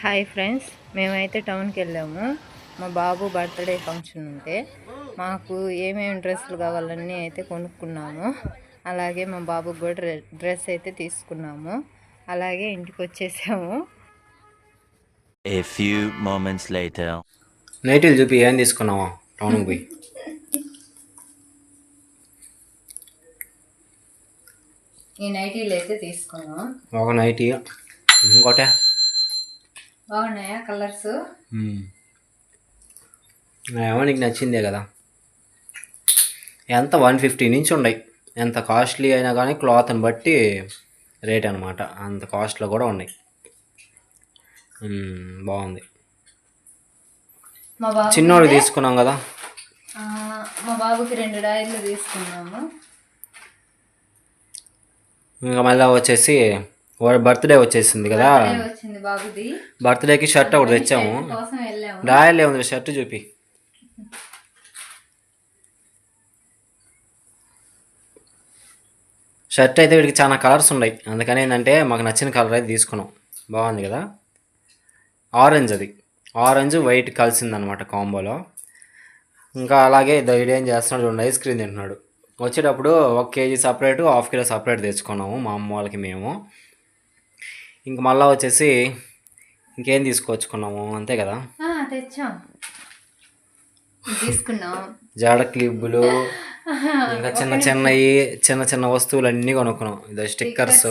Hi friends మేమైతే టౌన్కి వెళ్ళాము. మా బాబు బర్త్డే ఫంక్షన్ ఉంటే మాకు ఏమేమి డ్రెస్సులు కావాలన్నీ అయితే కొనుక్కున్నాము. అలాగే మా బాబుకి కూడా డ్రె- డ్రెస్ అయితే తీసుకున్నాము. అలాగే ఇంటికి వచ్చేసాము. A few moments later. నైటీలు చూపి ఏం తీసుకున్నావా? టౌన్కి పోయి. ఈ నైటీలు అయితే తీసుకున్నాం. ఒక నైటీ ఇంకోటే? బాగున్నాయా కలర్స్? ఏమో నీకు నచ్చిందే కదా. ఎంత? వన్ ఫిఫ్టీ నుంచి ఉన్నాయి. ఎంత కాస్ట్లీ అయినా కానీ క్లాత్ని బట్టి రేట్ అనమాట అంత కాస్ట్లో కూడా ఉన్నాయి. బాగుంది. చిన్నోడికి తీసుకున్నాం కదా. మా బాబుకి రెండు డాయిలు తీసుకున్నాము. ఇంకా మళ్ళీ వచ్చేసి వాడి బర్త్డే వచ్చేసింది కదా. బర్త్డేకి షర్ట్ ఒకటి తెచ్చాము. రాయలే ఉంది షర్ట్ చూపి. షర్ట్ అయితే వీడికి చాలా కలర్స్ ఉన్నాయి. అందుకని ఏంటంటే మాకు నచ్చిన కలర్ అయితే తీసుకున్నాం. బాగుంది కదా? ఆరెంజ్ అది. ఆరెంజ్ వైట్ కలిసిందనమాట కాంబోలో. ఇంకా అలాగే వీడు ఏం చేస్తున్నాడు చూడండి ఐస్ క్రీమ్ తింటున్నాడు. వచ్చేటప్పుడు ఒక KG separate half kilo separate తెచ్చుకున్నాము మా అమ్మ వాళ్ళకి మేము. ఇంక మళ్ళీ వచ్చేసి ఇంకేం తీసుకొచ్చుకున్నాము? అంతే కదా? తెచ్చాం. తీసుకున్నాం. జాడ క్లిబ్బులు ఇంకా చిన్న చిన్నవి చిన్న చిన్న వస్తువులు అన్నీ కొనుక్కున్నాం. ఇదో స్టిక్కర్స్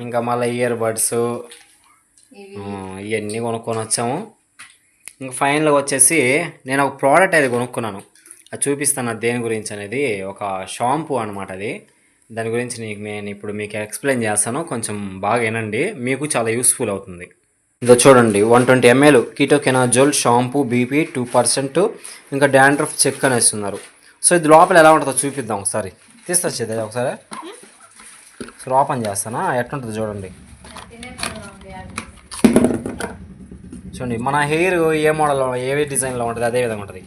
ఇంకా మళ్ళీ ఇయర్ బడ్స్ ఇవి ఇవన్నీ కొనుక్కొని వచ్చాము. ఇంకా ఫైనల్గా వచ్చేసి నేను ఒక ప్రోడక్ట్ అది కొనుక్కున్నాను. అది చూపిస్తాను అది దేని గురించి అనేది. ఒక షాంపూ అనమాట అది. దాని గురించి నీకు నేను ఇప్పుడు మీకు ఎక్స్ప్లెయిన్ చేస్తాను. కొంచెం బాగా వినండి. మీకు చాలా యూస్ఫుల్ అవుతుంది. ఇదో చూడండి. One twenty ML ketoconazole shampoo BP two percent. ఇంకా డాండ్రఫ్ చెక్ అనేసి ఉన్నారు సో ఇది లోపల ఎలా ఉంటుందో చూపిద్దాం ఒకసారి. తీస్తా ఒకసారి. సో ఓపెన్ చేస్తానా? ఎట్లుంటుంది చూడండి. చూడండి. మన హెయిర్ ఏ మోడల్లో ఏ డిజైన్లో ఉంటుంది అదే విధంగా ఉంటుంది.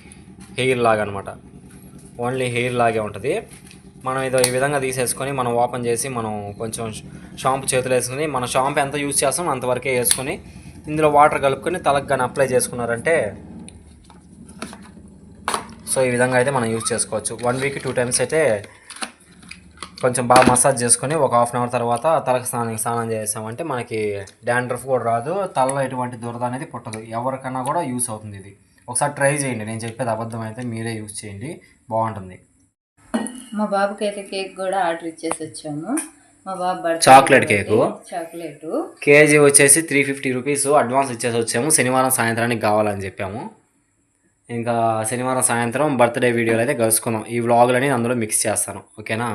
హెయిర్ లాగా అనమాట ఓన్లీ హెయిర్ లాగే ఉంటుంది. మనం ఇదో ఈ విధంగా తీసేసుకొని మనం ఓపెన్ చేసి మనం కొంచెం షాంపు చేతులు వేసుకొని మన షాంపు ఎంత యూజ్ చేస్తాం అంతవరకే వేసుకొని ఇందులో వాటర్ కలుపుకొని తలకు కానీ అప్లై చేసుకున్నారంటే సో ఈ విధంగా అయితే మనం యూజ్ చేసుకోవచ్చు. వన్ వీక్ టూ టైమ్స్ అయితే కొంచెం బాగా మసాజ్ చేసుకొని ఒక హాఫ్ అన్ అవర్ తర్వాత తలకు స్నానం స్నానం చేసామంటే మనకి డాండ్రఫ్ కూడా రాదు. తలలో ఎటువంటి దురద అనేది పుట్టదు. ఎవరికన్నా కూడా యూస్ అవుతుంది ఇది. ఒకసారి ట్రై చేయండి. నేను చెప్పేది అబద్ధం అయితే మీరే యూస్ చేయండి. బాగుంటుంది. మా బాబుకి అయితే కేక్ కూడా ఆర్డర్ ఇచ్చేసి వచ్చాము. మా బాబు చాక్లెట్ కేకు చాక్లెట్ కేజీ వచ్చేసి త్రీ ఫిఫ్టీ రూపీస్ అడ్వాన్స్ ఇచ్చేసి వచ్చాము. శనివారం సాయంత్రానికి కావాలని చెప్పాము. ఇంకా శనివారం సాయంత్రం బర్త్డే వీడియోలు అయితే కలుసుకుందాం. ఈ వ్లాగులని అందులో మిక్స్ చేస్తాను. ఓకేనా?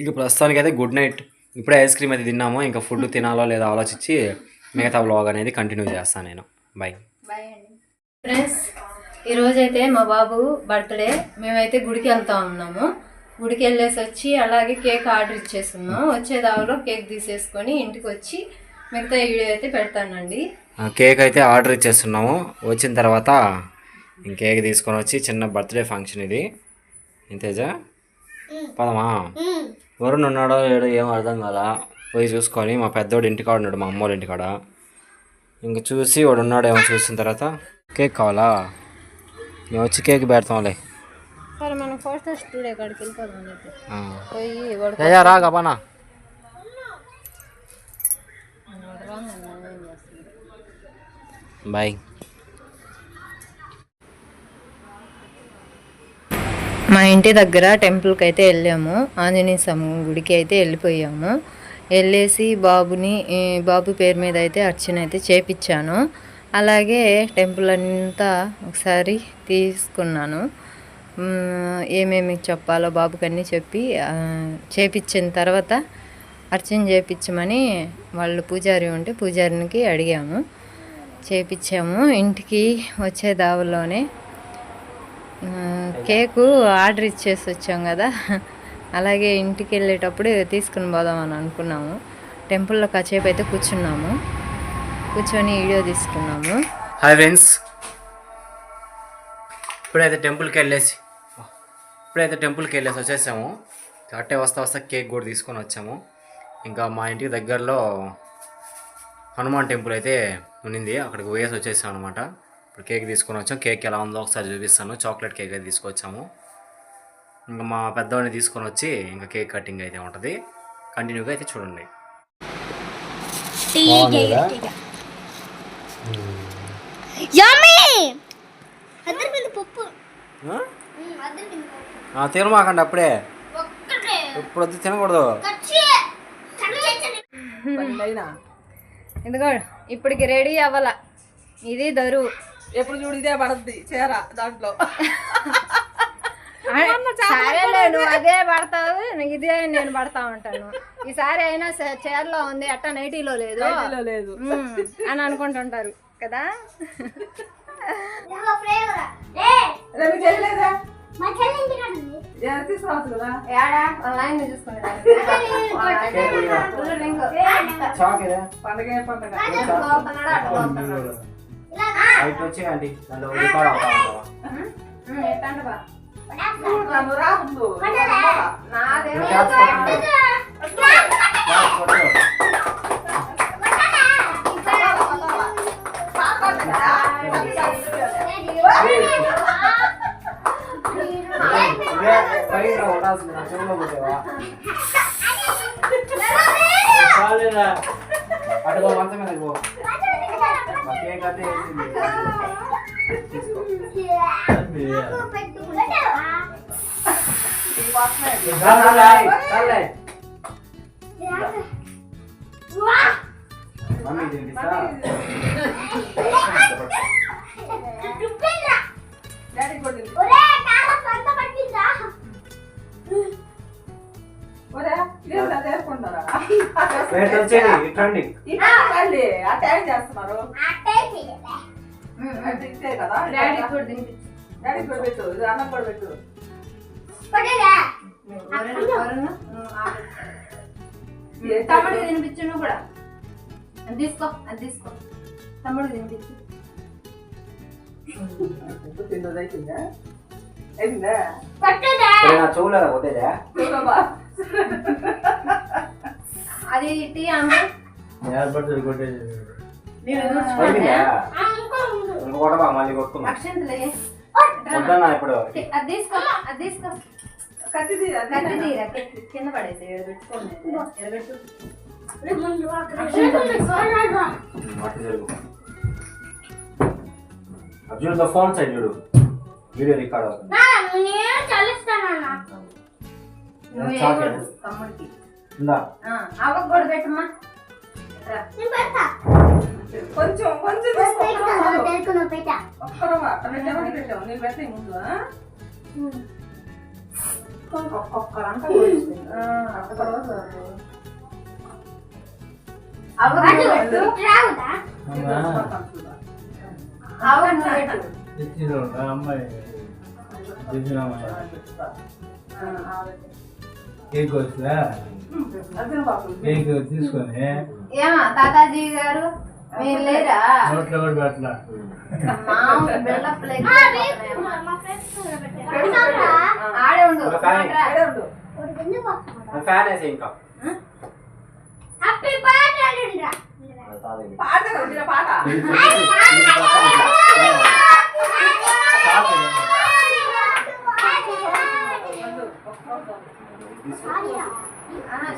ఇంక ప్రస్తుతానికి అయితే గుడ్ నైట్ ఇప్పుడే ఐస్ క్రీమ్ అయితే తిన్నాము. ఇంకా ఫుడ్ తినాలో లేదో ఆలోచించి మిగతా వ్లాగ్ అనేది కంటిన్యూ చేస్తాను నేను. బై బాయ్ అండి. ఫ్రెండ్స్ ఈరోజైతే మా బాబు బర్త్డే. మేమైతే గుడికి వెళ్తా ఉన్నాము. గుడికి వెళ్ళేసి వచ్చి అలాగే కేక్ ఆర్డర్ ఇచ్చేస్తున్నాం వచ్చే దావలో కేక్ తీసేసుకొని ఇంటికి వచ్చి మిగతా వీడియో అయితే పెడతానండి. కేక్ అయితే ఆర్డర్ ఇచ్చేస్తున్నాము. వచ్చిన తర్వాత కేక్ తీసుకొని వచ్చి చిన్న బర్త్డే ఫంక్షన్ ఇది. ఇంతేజా పదమా? వరుణ్ ఉన్నాడో ఏడో ఏం అర్థం కాదా పోయి చూసుకొని మా పెద్దోడు ఇంటికాడ ఉన్నాడు మా అమ్మోళ్ళ ఇంటికాడ ఇంక చూసి వాడు ఉన్నాడేమో చూసిన తర్వాత కేక్ కావాలా? మేము వచ్చి కేక్ పెడతాంలే. సరే మనం ఫోటో స్టూడియో కాడికి వెళ్ళిపోదాం అయితే. పోయి వాడు బాయ్. మా ఇంటి దగ్గర టెంపుల్కి అయితే వెళ్ళాము. ఆంజనేయ స్వామి గుడికి అయితే వెళ్ళిపోయాము. వెళ్ళేసి బాబుని బాబు పేరు మీద అయితే అర్చన అయితే చేపించాను అలాగే టెంపుల్ అంతా ఒకసారి తీసుకున్నాను. ఏమేమి చెప్పాలో బాబుకి అన్నీ చెప్పి చేపించిన తర్వాత అర్చన చేపించమని వాళ్ళు పూజారి ఉంటే పూజారికి అడిగాము. చేపించాము ఇంటికి వచ్చే దావలోనే కేకు ఆర్డర్ ఇచ్చేసి వచ్చాం కదా. అలాగే ఇంటికి వెళ్ళేటప్పుడు తీసుకుని పోదాం అని అనుకున్నాము. టెంపుల్లో కాసేపు అయితే కూర్చున్నాము. కూర్చొని వీడియో తీసుకున్నాము. Hi friends. ఇప్పుడైతే టెంపుల్కి వెళ్ళేసి ఇప్పుడైతే టెంపుల్కి వెళ్ళేసి వచ్చేసాము. అట్టే వస్తా వస్తా కేక్ కూడా తీసుకొని వచ్చాము. ఇంకా మా ఇంటికి దగ్గరలో హనుమాన్ టెంపుల్ అయితే ఉన్నింది. అక్కడికి పోయేసి వచ్చేసాం అనమాట ఇప్పుడు కేక్ తీసుకొని వచ్చాం. కేక్ ఎలా ఉందో ఒకసారి చూపిస్తాను. చాక్లెట్ కేక్ అయితే తీసుకొచ్చాము. ఇంకా మా పెద్దవాడిని తీసుకొని వచ్చి ఇంకా కేక్ కటింగ్ అయితే ఉంటుంది. కంటిన్యూగా అయితే చూడండి. పప్పు. తినమాకండి అప్పుడే. ఇప్పుడు వద్దు తినకూడదు. కచ్చి. కచ్చి ఇదిగో ఇప్పటికి రెడీ అవ్వాల. ఇది దరువు ఎప్పుడు చూడు ఇదే పడద్ది చీర దాంట్లో. సరేలే నువ్వు అదే పడతావు ఇదే నేను పడతా ఉంటాను. ఈసారి అయినా చీరలో ఉంది అట్ట నైటీలో లేదు. లేదు. అని అనుకుంటుంటారు కదా? పండగ పండగ ఇలా బయట వచ్చేయండి దాంట్లో రికార్డ్ అవుతా ఉంటావా ఉండాల్సింది నా చెవులో కొట్టేవా అటు మంచం మీద పో కేక్ అయితే వేసింది. మమ్మీ తినిపిస్తా ఇట్లండి ఆ ట్యాగ్ చేస్తున్నారు. అంటే ఇదే కదా? డాడీ కూడా డాడీ కూడా పెట్టు ఇది అన్నం కూడా పెట్టు. తమ్ముడు తినిపించు నువ్వు కూడా. అది తీసుకో అది తీసుకో. తమ్ముడు తినిపించు. తిన్నది అయిపోయిందా? అయిపోయిందా? ఇప్పుడు నా చెవులో కొట్టేదా చూడమ్మా. అది టీ అమ్మ. అయిపోయిందా ఇంకో కొట్టబా మళ్ళీ కొట్టుకున్నా వద్దన్నా ఇప్పుడు అది తీసుకో అది తీసుకో. కత్తి తీరా, కత్తి తీరా. కింద పడేసి ఎడబెట్టుకోండి ఎడబెట్టు అర్జున్ ద ఫోన్ సైడ్ చూడు. వీడియో రికార్డ్ అవుతుంది. తమ్ముడికి. కూడా పెట్టమ్మా. కొంచెం కొంచెం పెట్టావా? నేను పెడతాయి ముందు ఆ? ఒక్కొక్కరంతా పోస్తుంది. ఆ, ఒక్క రవ్వ చాలు. అవ్వకు నువ్వు పెట్టు నేను చూసుకుంటాను చూడు. అవ్వకు నువ్వు పెట్టు ఆ, ఆవిడ. కేక్ వచ్చిందా కేక్ తీసుకొని ఏమా తాతాజీ గారు? మీరు లేరా? ఆడే ఉండు పాట?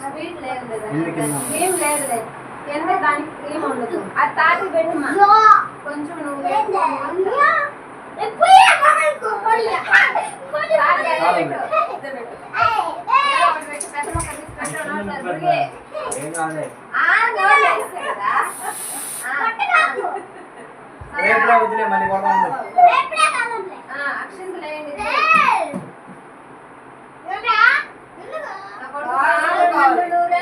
స్వీట్ లేదు కింద. దానికి క్రీమ్ ఉండదు. అది తాటి పెట్టుమా కొంచెం నువ్వు. ఏదో ఒకటి పెట్టు, పెద్ద ముక్క తీసి పెట్టు, నోట్లో దురిగి. ఏం కాదులే. ఆ, నోట్లో వేస్తే కదా. ఆ, రేపురా వదిలే మళ్ళీ కొడతాను ఆ, అక్షింతలు వేయండి. నా కొడుకు బాగా బాగా కావాలి.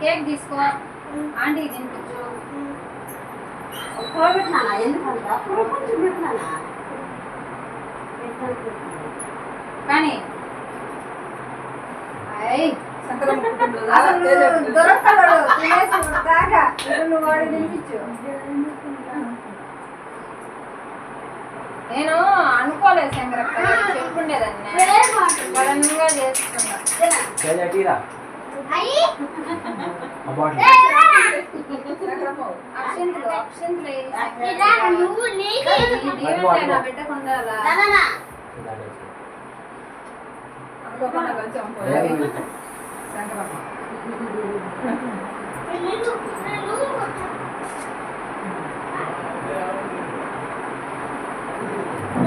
కేక్ తీసుకో ఆంటీ తినిపించు కూర పెట్టినానా ఎందుకంట కూర కొంచెం పెట్టినానా కానీ దొరకడు తినేసి దాకా నువ్వు వాడు తినిపించు నేను అనుకోలేదు శంకరక్క చెప్పుండేదాన్ని టీరా అయ్యి అక్షంతలు అక్షంతలు వేయి. ఇదా నువ్వు నీకు ఈ దేవుడికి నా బిడ్డకుండా అలా నానా అనుకోకుండా కొంచెం పోయి. శంకరమ్మ. నేను నేను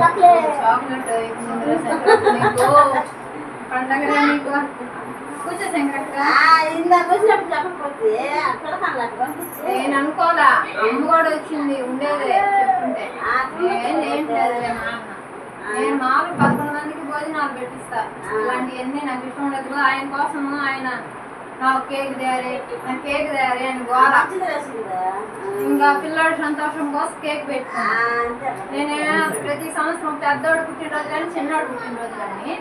చాక్లెట్ పండగ నీకు కూర్చో నేను అనుకోలా అమ్మ కూడా వచ్చింది ఉండేదే చెప్పుంటే ఏం ఏంటది మా అన్న? నేను మామూలు పదకొండు మందికి భోజనాలు పెట్టిస్తా. ఇలాంటివన్నీ నాకు ఇష్టం ఉండదు. ఆయన కోసము ఆయన కేక్ తయారీ కేక్ తయారీ అని ఇంకా పిల్లాడి సంతోషం కోసం కేక్ పెట్టాను అంతే. నేను ప్రతి సంవత్సరం పెద్దోడు పుట్టినరోజు కానీ చిన్నోడు పుట్టినరోజు కానీ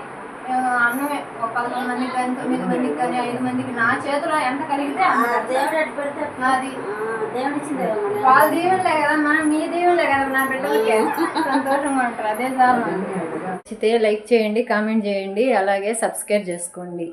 అన్నమే. ఒక పదకొండు మందికి కానీ తొమ్మిది మందికి కానీ ఐదు మందికి నా చేతిలో ఎంత కలిగితే అది వాళ్ళ దీవులే కదా మనం మీ దీవులే కదా నా బిడ్డలకి. సంతోషంగా ఉంటారు అదే చాలు నచ్చితే లైక్ చేయండి కామెంట్ చేయండి అలాగే సబ్స్క్రైబ్ చేసుకోండి.